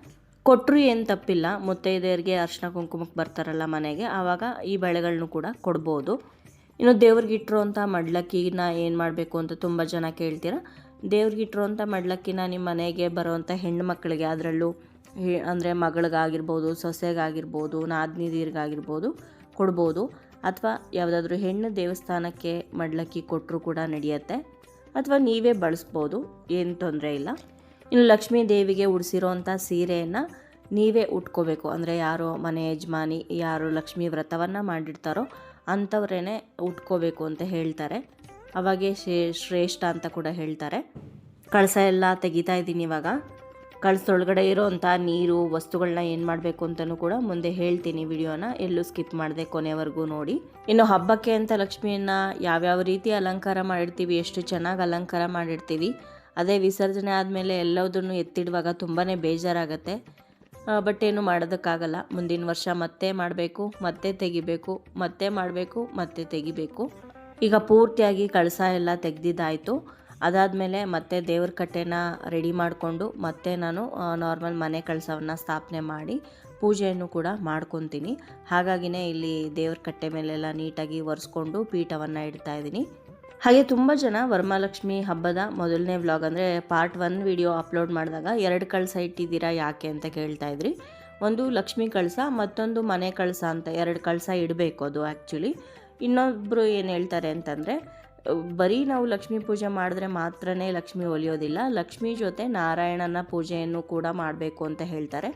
ಕೊಟ್ಟರು ಏನು ತಪ್ಪಿಲ್ಲ. ಮುತ್ತೈದೆಯರಿಗೆ ಅರ್ಶಿನ ಕುಂಕುಮಕ್ಕೆ ಬರ್ತಾರಲ್ಲ ಮನೆಗೆ, ಆವಾಗ ಈ ಬಳೆಗಳನ್ನೂ ಕೂಡ ಕೊಡ್ಬೋದು. ಇನ್ನು ದೇವ್ರಿಗೆ ಇಟ್ಟಿರೋಂಥ ಮಡ್ಲಕ್ಕಿನ ಏನು ಮಾಡಬೇಕು ಅಂತ ತುಂಬ ಜನ ಕೇಳ್ತೀರ? ದೇವ್ರಿಗೆ ಇಟ್ಟಿರೋಂಥ ಮಡ್ಲಕ್ಕಿನ ನಿಮ್ಮ ಮನೆಗೆ ಬರೋವಂಥ ಹೆಣ್ಣು ಮಕ್ಕಳಿಗೆ, ಅದರಲ್ಲೂ ಅಂದರೆ ಮಗಳಿಗಾಗಿರ್ಬೋದು, ಸೊಸೆಗಾಗಿರ್ಬೋದು, ನಾದಿನಿದೀರ್ಗಾಗಿರ್ಬೋದು ಕೊಡ್ಬೋದು. ಅಥವಾ ಯಾವುದಾದ್ರೂ ಹೆಣ್ಣು ದೇವಸ್ಥಾನಕ್ಕೆ ಮಡ್ಲಕ್ಕಿ ಕೊಟ್ಟರು ಕೂಡ ನಡೆಯುತ್ತೆ. ಅಥವಾ ನೀವೇ ಬಳಸ್ಬೋದು, ಏನು ತೊಂದರೆ ಇಲ್ಲ. ಇನ್ನು ಲಕ್ಷ್ಮೀ ದೇವಿಗೆ ಉಡಿಸಿರೋಂಥ ಸೀರೆಯನ್ನು ನೀವೇ ಉಟ್ಕೋಬೇಕು. ಅಂದರೆ ಯಾರೋ ಮನೆ ಯಜಮಾನಿ, ಯಾರು ಲಕ್ಷ್ಮೀ ವ್ರತವನ್ನು ಮಾಡಿರ್ತಾರೋ ಅಂಥವ್ರೇ ಉಟ್ಕೋಬೇಕು ಅಂತ ಹೇಳ್ತಾರೆ. ಅವಾಗೆ ಶ್ರೇಷ್ಠ ಅಂತ ಕೂಡ ಹೇಳ್ತಾರೆ. ಕಳಸ ಎಲ್ಲ ತೆಗಿತಾ ಇದ್ದೀನಿ ಇವಾಗ. ಕಳಸದೊಳಗಡೆ ಇರೋವಂಥ ನೀರು ವಸ್ತುಗಳನ್ನ ಏನು ಮಾಡಬೇಕು ಅಂತಲೂ ಕೂಡ ಮುಂದೆ ಹೇಳ್ತೀನಿ ವಿಡಿಯೋನ. ಎಲ್ಲೂ ಸ್ಕಿಪ್ ಮಾಡದೆ ಕೊನೆವರೆಗೂ ನೋಡಿ. ಇನ್ನು ಹಬ್ಬಕ್ಕೆ ಅಂತ ಲಕ್ಷ್ಮಿಯನ್ನು ಯಾವ್ಯಾವ ರೀತಿ ಅಲಂಕಾರ ಮಾಡಿರ್ತೀವಿ, ಎಷ್ಟು ಚೆನ್ನಾಗಿ ಅಲಂಕಾರ ಮಾಡಿರ್ತೀವಿ, ಅದೇ ವಿಸರ್ಜನೆ ಆದಮೇಲೆ ಎಲ್ಲದನ್ನು ಎತ್ತಿಡುವಾಗ ತುಂಬಾ ಬೇಜಾರಾಗತ್ತೆ. ಬಟ್ ಏನು ಮಾಡೋದಕ್ಕಾಗಲ್ಲ. ಮುಂದಿನ ವರ್ಷ ಮತ್ತೆ ಮಾಡಬೇಕು, ಮತ್ತೆ ತೆಗಿಬೇಕು, ಮತ್ತೆ ಮಾಡಬೇಕು, ಮತ್ತೆ ತೆಗಿಬೇಕು. ಈಗ ಪೂರ್ತಿಯಾಗಿ ಕಳಸ ಎಲ್ಲ ತೆಗ್ದಿದ್ದಾಯಿತು. ಅದಾದಮೇಲೆ ಮತ್ತೆ ದೇವ್ರ ಕಟ್ಟೆನ ರೆಡಿ ಮಾಡಿಕೊಂಡು ಮತ್ತೆ ನಾನು ನಾರ್ಮಲ್ ಮನೆ ಕಳಸವನ್ನು ಸ್ಥಾಪನೆ ಮಾಡಿ ಪೂಜೆಯನ್ನು ಕೂಡ ಮಾಡ್ಕೊತೀನಿ. ಹಾಗಾಗಿನೇ ಇಲ್ಲಿ ದೇವ್ರ ಕಟ್ಟೆ ಮೇಲೆಲ್ಲ ನೀಟಾಗಿ ಒರೆಸ್ಕೊಂಡು ಪೀಠವನ್ನು ಇಡ್ತಾ ಇದ್ದೀನಿ. ಹಾಗೆ ತುಂಬ ಜನ ವರಮಹಾಲಕ್ಷ್ಮಿ ಹಬ್ಬದ ಮೊದಲನೇ ವ್ಲಾಗ್ ಅಂದರೆ ಪಾರ್ಟ್ ಒನ್ ವಿಡಿಯೋ ಅಪ್ಲೋಡ್ ಮಾಡಿದಾಗ ಎರಡು ಕಳಸ ಇಟ್ಟಿದ್ದೀರಾ ಯಾಕೆ ಅಂತ ಕೇಳ್ತಾ ಇದ್ರಿ. ಒಂದು ಲಕ್ಷ್ಮಿ ಕಳಸ, ಮತ್ತೊಂದು ಮನೆ ಕಳಸ ಅಂತ ಎರಡು ಕಳಸ ಇಡಬೇಕು ಅದು ಆ್ಯಕ್ಚುಲಿ ಇನ್ನೊಬ್ಬರು ಏನು ಹೇಳ್ತಾರೆ ಅಂತಂದರೆ ಬರೀ ನಾವು ಲಕ್ಷ್ಮೀ ಪೂಜೆ ಮಾಡಿದ್ರೆ ಮಾತ್ರನೇ ಲಕ್ಷ್ಮಿ ಒಲಿಯೋದಿಲ್ಲ. ಲಕ್ಷ್ಮಿ ಜೊತೆ ನಾರಾಯಣನ ಪೂಜೆಯನ್ನು ಕೂಡ ಮಾಡಬೇಕು ಅಂತ ಹೇಳ್ತಾರೆ.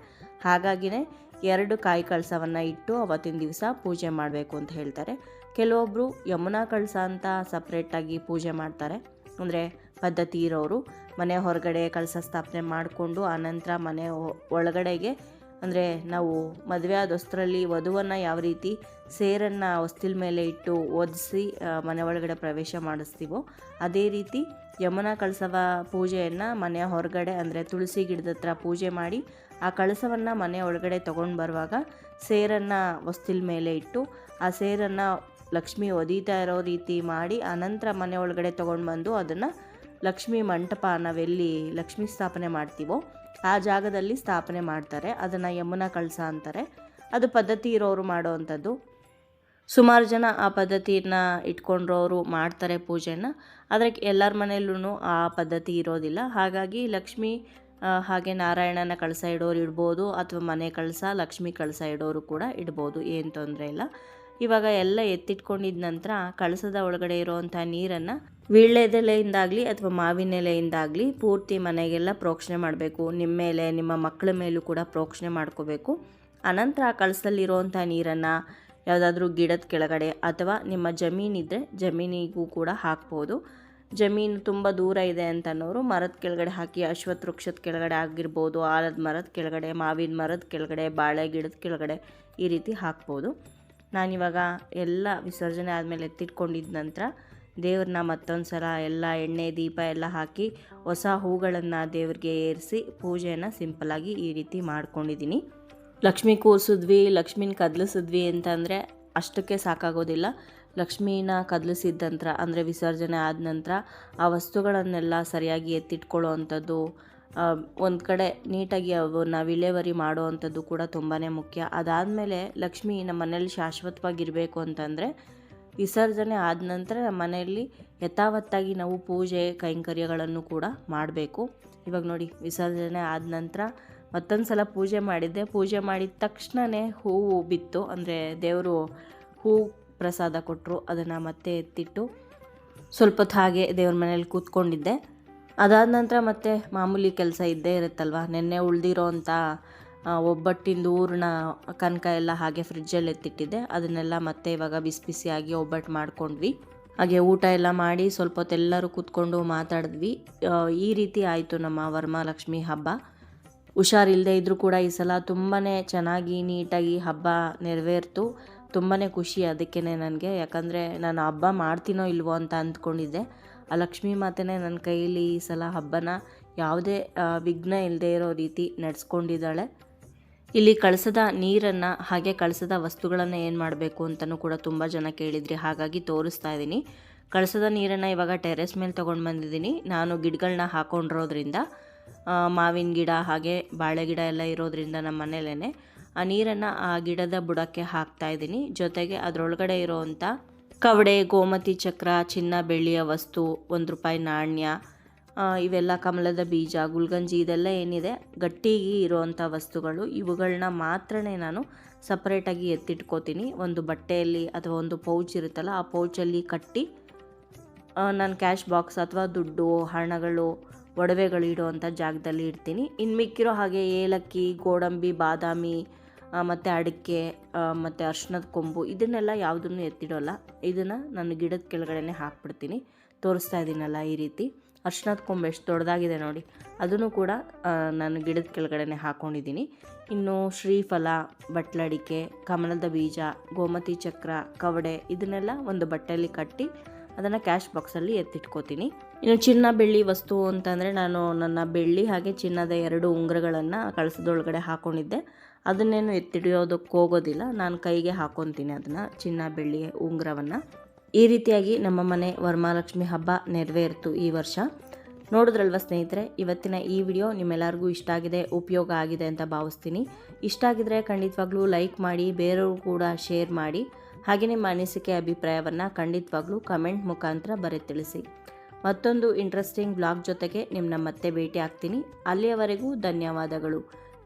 ಹಾಗಾಗಿನೇ ಎರಡು ಕಾಯಿ ಕಳಸವನ್ನು ಇಟ್ಟು ಅವತ್ತಿನ ದಿವಸ ಪೂಜೆ ಮಾಡಬೇಕು ಅಂತ ಹೇಳ್ತಾರೆ. ಕೆಲವೊಬ್ಬರು ಯಮುನಾ ಕಳಸ ಅಂತ ಸಪ್ರೇಟಾಗಿ ಪೂಜೆ ಮಾಡ್ತಾರೆ. ಅಂದರೆ ಪದ್ಧತಿ ಇರೋರು. ಮನೆ ಹೊರಗಡೆ ಕಳಸ ಸ್ಥಾಪನೆ ಮಾಡಿಕೊಂಡು ಆನಂತರ ಮನೆ ಒಳಗಡೆಗೆ ಅಂದರೆ ನಾವು ಮದುವೆ ಆದ ವಸ್ತ್ರಲ್ಲಿ ವಧುವನ್ನು ಯಾವ ರೀತಿ ಸೇರನ್ನು ಹೊಸ್ತಿಲ ಮೇಲೆ ಇಟ್ಟು ಓದಿಸಿ ಮನೆ ಒಳಗಡೆ ಪ್ರವೇಶ ಮಾಡಿಸ್ತೀವೋ, ಅದೇ ರೀತಿ ಯಮುನಾ ಕಳಸವ ಪೂಜೆಯನ್ನು ಮನೆಯ ಹೊರಗಡೆ ಅಂದರೆ ತುಳಸಿ ಗಿಡದ ಹತ್ರ ಪೂಜೆ ಮಾಡಿ, ಆ ಕಳಸವನ್ನು ಮನೆ ಒಳಗಡೆ ತೊಗೊಂಡು ಬರುವಾಗ ಸೇರನ್ನು ಹೊಸ್ತಿಲ ಮೇಲೆ ಇಟ್ಟು, ಆ ಸೇರನ್ನು ಲಕ್ಷ್ಮಿ ಒದೀತಾ ಇರೋ ರೀತಿ ಮಾಡಿ, ಆನಂತರ ಮನೆ ಒಳಗಡೆ ತೊಗೊಂಡು ಬಂದು ಅದನ್ನು ಲಕ್ಷ್ಮಿ ಮಂಟಪ ನಾವೆಲ್ಲಿ ಲಕ್ಷ್ಮಿ ಸ್ಥಾಪನೆ ಮಾಡ್ತೀವೋ ಆ ಜಾಗದಲ್ಲಿ ಸ್ಥಾಪನೆ ಮಾಡ್ತಾರೆ, ಅದನ್ನು ಯಮುನಾ ಕಳಸ ಅಂತಾರೆ. ಅದು ಪದ್ಧತಿ ಇರೋರು ಮಾಡೋ ಅಂಥದ್ದು. ಸುಮಾರು ಜನ ಆ ಪದ್ಧತಿನ ಇಟ್ಕೊಂಡ್ರವರು ಮಾಡ್ತಾರೆ ಪೂಜೆನ ಆದರೆ ಎಲ್ಲರ ಮನೆಯಲ್ಲೂ ಆ ಪದ್ಧತಿ ಇರೋದಿಲ್ಲ. ಹಾಗಾಗಿ ಲಕ್ಷ್ಮಿ ಹಾಗೆ ನಾರಾಯಣನ ಕಳಸ ಇಡೋರು ಇಡ್ಬೋದು, ಅಥವಾ ಮನೆ ಕಳಸ ಲಕ್ಷ್ಮಿ ಕಳಸ ಇಡೋರು ಕೂಡ ಇಡ್ಬೋದು, ಏನು ತೊಂದರೆ ಇಲ್ಲ. ಇವಾಗ ಎಲ್ಲ ಎತ್ತಿಟ್ಕೊಂಡಿದ ನಂತರ ಕಳಸದ ಒಳಗಡೆ ಇರುವಂಥ ನೀರನ್ನು ವೀಳ್ಯದೆಲೆಯಿಂದಾಗಲಿ ಅಥವಾ ಮಾವಿನ ಎಲೆಯಿಂದಾಗಲಿ ಪೂರ್ತಿ ಮನೆಗೆಲ್ಲ ಪ್ರೋಕ್ಷಣೆ ಮಾಡಬೇಕು. ನಿಮ್ಮ ಮೇಲೆ, ನಿಮ್ಮ ಮಕ್ಕಳ ಮೇಲೂ ಕೂಡ ಪ್ರೋಕ್ಷಣೆ ಮಾಡ್ಕೋಬೇಕು. ಅನಂತರ ಆ ಕಳಸದಲ್ಲಿರುವಂಥ ನೀರನ್ನು ಯಾವುದಾದ್ರೂ ಗಿಡದ ಕೆಳಗಡೆ ಅಥವಾ ನಿಮ್ಮ ಜಮೀನಿದ್ದರೆ ಜಮೀನಿಗೂ ಕೂಡ ಹಾಕ್ಬೋದು. ಜಮೀನು ತುಂಬ ದೂರ ಇದೆ ಅಂತ ಅನ್ನೋರು ಮರದ ಕೆಳಗಡೆ ಹಾಕಿ ಅಶ್ವತ್ಥ ವೃಕ್ಷದ ಕೆಳಗಡೆ ಆಗಿರ್ಬೋದು, ಆಲದ ಮರದ ಕೆಳಗಡೆ, ಮಾವಿನ ಮರದ ಕೆಳಗಡೆ, ಬಾಳೆ ಗಿಡದ ಕೆಳಗಡೆ ಈ ರೀತಿ ಹಾಕ್ಬೋದು. ನಾನಿವಾಗ ಎಲ್ಲ ವಿಸರ್ಜನೆ ಆದಮೇಲೆ ಎತ್ತಿಟ್ಕೊಂಡಿದ್ದ ನಂತರ ದೇವ್ರನ್ನ ಮತ್ತೊಂದು ಸಲ ಎಲ್ಲ ಎಣ್ಣೆ, ದೀಪ ಎಲ್ಲ ಹಾಕಿ ಹೊಸ ಹೂಗಳನ್ನು ದೇವ್ರಿಗೆ ಏರಿಸಿ ಪೂಜೆಯನ್ನು ಸಿಂಪಲಾಗಿ ಈ ರೀತಿ ಮಾಡ್ಕೊಂಡಿದ್ದೀನಿ ಲಕ್ಷ್ಮಿ ಕೂರಿಸಿದ್ವಿ, ಲಕ್ಷ್ಮಿನ ಕದಲಿಸಿದ್ವಿ ಅಂತಂದರೆ ಅಷ್ಟಕ್ಕೆ ಸಾಕಾಗೋದಿಲ್ಲ. ಲಕ್ಷ್ಮೀನ ಕದಲಿಸಿದ ನಂತರ ಅಂದರೆ ವಿಸರ್ಜನೆ ಆದ ನಂತರ ಆ ವಸ್ತುಗಳನ್ನೆಲ್ಲ ಸರಿಯಾಗಿ ಎತ್ತಿಟ್ಕೊಳ್ಳೋ ಅಂಥದ್ದು ಒಂದು ಕಡೆ ನೀಟಾಗಿ ಅವನ್ನ ವಿಲೇವರಿ ಮಾಡುವಂಥದ್ದು ಕೂಡ ತುಂಬಾ ಮುಖ್ಯ. ಅದಾದಮೇಲೆ ಲಕ್ಷ್ಮಿ ನಮ್ಮ ಮನೇಲಿ ಶಾಶ್ವತವಾಗಿರಬೇಕು ಅಂತಂದರೆ ವಿಸರ್ಜನೆ ಆದ ನಂತರ ನಮ್ಮ ಮನೆಯಲ್ಲಿ ಯಥಾವತ್ತಾಗಿ ನಾವು ಪೂಜೆ, ಕೈಂಕರ್ಯಗಳನ್ನು ಕೂಡ ಮಾಡಬೇಕು. ಇವಾಗ ನೋಡಿ, ವಿಸರ್ಜನೆ ಆದ ನಂತರ ಮತ್ತೊಂದು ಸಲ ಪೂಜೆ ಮಾಡಿದ್ದೆ. ಪೂಜೆ ಮಾಡಿದ ತಕ್ಷಣವೇ ಹೂವು ಬಿತ್ತು. ಅಂದರೆ ದೇವರು ಹೂ ಪ್ರಸಾದ ಕೊಟ್ಟರು ಅದನ್ನು ಮತ್ತೆ ಎತ್ತಿಟ್ಟು ಸ್ವಲ್ಪ ಹೊತ್ತು ಹಾಗೆ ದೇವ್ರ ಮನೇಲಿ ಕೂತ್ಕೊಂಡಿದ್ದೆ. ಅದಾದ ನಂತರ ಮತ್ತೆ ಮಾಮೂಲಿ ಕೆಲಸ ಇದ್ದೇ ಇರುತ್ತಲ್ವ? ನಿನ್ನೆ ಉಳಿದಿರೋ ಅಂಥ ಒಬ್ಬಟ್ಟಿಂದ ಊರಣ ಕನಕ ಎಲ್ಲ ಹಾಗೆ ಫ್ರಿಜ್ಜಲ್ಲಿ ಎತ್ತಿಟ್ಟಿದ್ದೆ. ಅದನ್ನೆಲ್ಲ ಮತ್ತೆ ಇವಾಗ ಬಿಸಿ ಬಿಸಿಯಾಗಿ ಒಬ್ಬಟ್ಟು ಮಾಡ್ಕೊಂಡ್ವಿ. ಹಾಗೆ ಊಟ ಎಲ್ಲ ಮಾಡಿ ಸ್ವಲ್ಪ ಹೊತ್ತು ಎಲ್ಲರೂ ಕೂತ್ಕೊಂಡು ಮಾತಾಡಿದ್ವಿ. ಈ ರೀತಿ ಆಯಿತು ನಮ್ಮ ವರ್ಮಾಲಕ್ಷ್ಮಿ ಹಬ್ಬ. ಹುಷಾರಿಲ್ಲದೆ ಇದ್ದರೂ ಕೂಡ ಈ ಸಲ ತುಂಬಾ ಚೆನ್ನಾಗಿ ನೀಟಾಗಿ ಹಬ್ಬ ನೆರವೇರ್ತು. ತುಂಬಾ ಖುಷಿ ಅದಕ್ಕೇ ನನಗೆ. ಯಾಕಂದರೆ ನಾನು ಹಬ್ಬ ಮಾಡ್ತೀನೋ ಇಲ್ವೋ ಅಂತ ಅಂದ್ಕೊಂಡಿದ್ದೆ. ಆ ಲಕ್ಷ್ಮೀ ಮಾತೆನೇ ನನ್ನ ಕೈಯಲ್ಲಿ ಈ ಸಲ ಹಬ್ಬನ ಯಾವುದೇ ವಿಘ್ನ ಇಲ್ಲದೆ ಇರೋ ರೀತಿ ನಡೆಸ್ಕೊಂಡಿದ್ದಾಳೆ. ಇಲ್ಲಿ ಕಳಸದ ನೀರನ್ನು ಹಾಗೆ ಕಳಸದ ವಸ್ತುಗಳನ್ನು ಏನು ಮಾಡಬೇಕು ಅಂತಲೂ ಕೂಡ ತುಂಬ ಜನ ಕೇಳಿದ್ರಿ, ಹಾಗಾಗಿ ತೋರಿಸ್ತಾ ಇದ್ದೀನಿ ಕಳಸದ ನೀರನ್ನು ಇವಾಗ ಟೆರೆಸ್ ಮೇಲೆ ತೊಗೊಂಡು ಬಂದಿದ್ದೀನಿ. ನಾನು ಗಿಡಗಳನ್ನ ಹಾಕೊಂಡಿರೋದ್ರಿಂದ ಮಾವಿನ ಗಿಡ ಹಾಗೆ ಬಾಳೆ ಗಿಡ ಎಲ್ಲ ಇರೋದ್ರಿಂದ ನಮ್ಮ ಮನೇಲೇ ಆ ನೀರನ್ನು ಆ ಗಿಡದ ಬುಡಕ್ಕೆ ಹಾಕ್ತಾ ಇದ್ದೀನಿ ಜೊತೆಗೆ ಅದರೊಳಗಡೆ ಇರೋವಂಥ ಕವಡೆ, ಗೋಮತಿ ಚಕ್ರ, ಚಿನ್ನ, ಬೆಳ್ಳಿಯ ವಸ್ತು, ಒಂದು ರೂಪಾಯಿ ನಾಣ್ಯ ಇವೆಲ್ಲ ಕಮಲದ ಬೀಜ, ಗುಲ್ಗಂಜಿ, ಇದೆಲ್ಲ ಏನಿದೆ? ಗಟ್ಟಿಗೆ ಇರುವಂಥ ವಸ್ತುಗಳು. ಇವುಗಳನ್ನ ಮಾತ್ರನೇ ನಾನು ಸಪ್ರೇಟಾಗಿ ಎತ್ತಿಟ್ಕೋತೀನಿ. ಒಂದು ಬಟ್ಟೆಯಲ್ಲಿ ಅಥವಾ ಒಂದು ಪೌಚ್ ಇರುತ್ತಲ್ಲ, ಆ ಪೌಚಲ್ಲಿ ಕಟ್ಟಿ ನಾನು ಕ್ಯಾಶ್ ಬಾಕ್ಸ್ ಅಥವಾ ದುಡ್ಡು, ಹಣಗಳು, ಒಡವೆಗಳು ಇಡುವಂಥ ಜಾಗದಲ್ಲಿ ಇಡ್ತೀನಿ. ಇನ್ನು ಮಿಕ್ಕಿರೋ ಹಾಗೆ ಏಲಕ್ಕಿ, ಗೋಡಂಬಿ, ಬಾದಾಮಿ ಮತ್ತು ಅಡಿಕೆ ಮತ್ತು ಅರ್ಶಿನದ ಕೊಂಬು, ಇದನ್ನೆಲ್ಲ ಯಾವುದನ್ನು ಎತ್ತಿಡೋಲ್ಲ. ಇದನ್ನು ನಾನು ಗಿಡದ ಕೆಳಗಡೆನೆ ಹಾಕ್ಬಿಡ್ತೀನಿ. ತೋರಿಸ್ತಾ ಇದ್ದೀನಲ್ಲ ಈ ರೀತಿ. ಅರ್ಶಿನದ ಕೊಂಬು ಎಷ್ಟು ದೊಡ್ಡದಾಗಿದೆ ನೋಡಿ. ಅದನ್ನು ಕೂಡ ನಾನು ಗಿಡದ ಕೆಳಗಡೆನೆ ಹಾಕ್ಕೊಂಡಿದ್ದೀನಿ ಇನ್ನು ಶ್ರೀಫಲ ಬಟ್ಲಡಿಕೆ ಕಮಲದ ಬೀಜ, ಗೋಮತಿ ಚಕ್ರ, ಕವಡೆ, ಇದನ್ನೆಲ್ಲ ಒಂದು ಬಟ್ಟೆಯಲ್ಲಿ ಕಟ್ಟಿ ಅದನ್ನು ಕ್ಯಾಶ್ ಬಾಕ್ಸಲ್ಲಿ ಎತ್ತಿಟ್ಕೋತೀನಿ. ಇನ್ನು ಚಿನ್ನ ಬೆಳ್ಳಿ ವಸ್ತು ಅಂತಂದರೆ ನಾನು ನನ್ನ ಬೆಳ್ಳಿ ಹಾಗೆ ಚಿನ್ನದ ಎರಡು ಉಂಗುರಗಳನ್ನು ಕಳಸದೊಳಗಡೆ ಹಾಕ್ಕೊಂಡಿದ್ದೆ ಅದನ್ನೇನು ಎತ್ತಿಡಿಯೋದಕ್ಕೆ ಹೋಗೋದಿಲ್ಲ. ನಾನು ಕೈಗೆ ಹಾಕ್ಕೊತೀನಿ ಅದನ್ನು, ಚಿನ್ನ, ಬೆಳ್ಳಿ, ಉಂಗುರವನ್ನು. ಈ ರೀತಿಯಾಗಿ ನಮ್ಮ ಮನೆ ವರಮಹಾಲಕ್ಷ್ಮಿ ಹಬ್ಬ ನೆರವೇರಿತು ಈ ವರ್ಷ. ನೋಡಿದ್ರಲ್ವ ಸ್ನೇಹಿತರೆ, ಇವತ್ತಿನ ಈ ವಿಡಿಯೋ ನಿಮ್ಮೆಲ್ಲರಿಗೂ ಇಷ್ಟ ಆಗಿದೆ, ಉಪಯೋಗ ಆಗಿದೆ ಅಂತ ಭಾವಿಸ್ತೀನಿ. ಇಷ್ಟ ಆಗಿದ್ರೆ ಖಂಡಿತವಾಗ್ಲೂ ಲೈಕ್ ಮಾಡಿ, ಬೇರೆಯವ್ರು ಕೂಡ ಶೇರ್ ಮಾಡಿ. ಹಾಗೆ ನಿಮ್ಮ ಅನಿಸಿಕೆ, ಅಭಿಪ್ರಾಯವನ್ನು ಖಂಡಿತವಾಗ್ಲೂ ಕಮೆಂಟ್ ಮುಖಾಂತರ ಬರೆ ತಿಳಿಸಿ. ಮತ್ತೊಂದು ಇಂಟ್ರೆಸ್ಟಿಂಗ್ ಬ್ಲಾಗ್ ಜೊತೆಗೆ ನಿಮ್ಮನ್ನ ಮತ್ತೆ ಭೇಟಿ ಆಗ್ತೀನಿ. ಅಲ್ಲಿಯವರೆಗೂ ಧನ್ಯವಾದಗಳು.